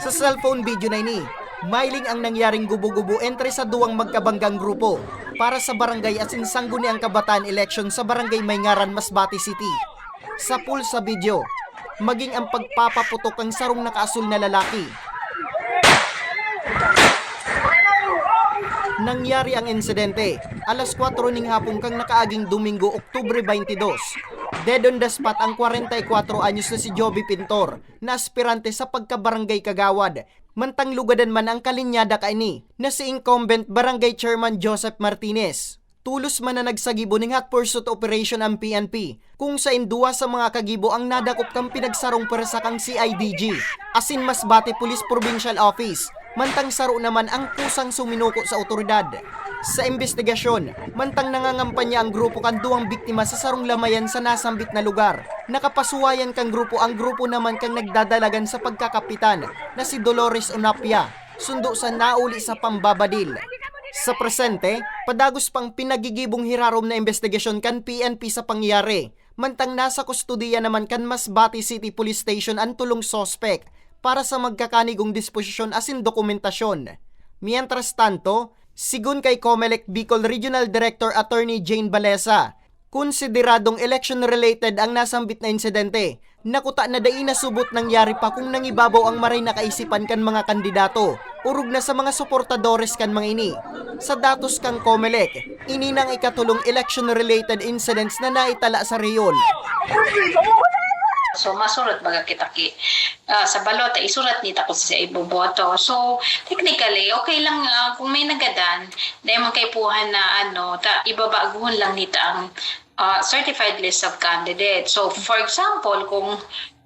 Sa cellphone video na ini, mailing ang nangyaring gubo-gubo entre sa duwang magkabanggang grupo para sa barangay at sinsangguni ang kabataan election sa barangay Mayngaran, Masbate City. Sa pool sa video, maging ang pagpapaputok ang sarong nakaasul na lalaki. Nangyari ang insidente, alas 4 ning hapon kang nakaaging Domingo, Oktubre 22. Dead on the spot ang 44 anyos na si Joby Pintor, na aspirante sa pagkabarangay Kagawad. Mantang lugadan man ang kalinyada kaini, na si incumbent Barangay Chairman Joseph Martinez. Tulos man na nagsagibo ning hot pursuit operation ang PNP, kung sa induwa sa mga kagibo ang nadakop kang pinagsarong persa kang CIDG, asin Masbate Police Provincial Office, mantang saro naman ang kusang suminuko sa otoridad. Sa investigasyon, mantang nangangampanya ang grupo kan duwang biktima sa sarong lamayan sa nasambit na lugar. Nakapasuwayan kang grupo ang grupo naman kang nagdadalagan sa pagkakapitan na si Dolores Onapia, sundo sa nauli sa pambabadil. Sa presente, padagos pang pinagigibong hirarom na investigasyon kan PNP sa pangyari. Mantang nasa kustudiya naman kan Masbate City Police Station ang tulong sospek para sa magkakanigong disposisyon asin dokumentasyon. Mientras tanto, sigun kay Comelec Bicol Regional Director Attorney Jane Balesa, konsideradong election-related ang nasambit na insidente. Nakuta na dai nasubot nangyari pa kung nangibabaw ang maray na kaisipan kan mga kandidato. Urog na sa mga suportadores kan mga ini. Sa datos kang Comelec, ini nang ikatulong election-related incidents na naitala sa reyon. So masurat baga kita ki ah, sa balota isurat nita ko sa iboboto. So technically okay lang ah, kung may nagadan dahil man kay puhan na ano ta ibabaguhon lang nita ang ah, certified list of candidates. So for example kung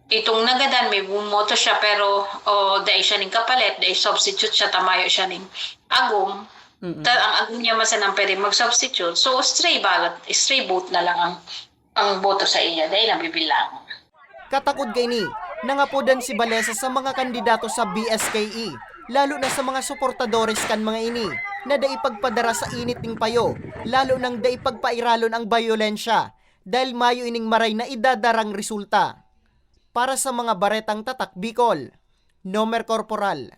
itong nagadan may bumoto siya pero oh, dahil siya ning kapalit dahil substitute siya tamayo siya ning agum ta, ang agum niya masa nang pwede mag-substitute so stray ballot stray vote na lang ang ang boto sa iya dahil nabibilang Katakod kay ni, nangapodan si Balesa sa mga kandidato sa BSKE, lalo na sa mga suportadores kan mga ini, na daipagpadara sa init ng payo, lalo nang daipagpairalon ang bayolensya, dahil mayo ining maray na idadarang resulta. Para sa mga baretang tatak Bicol, Nomer Corporal,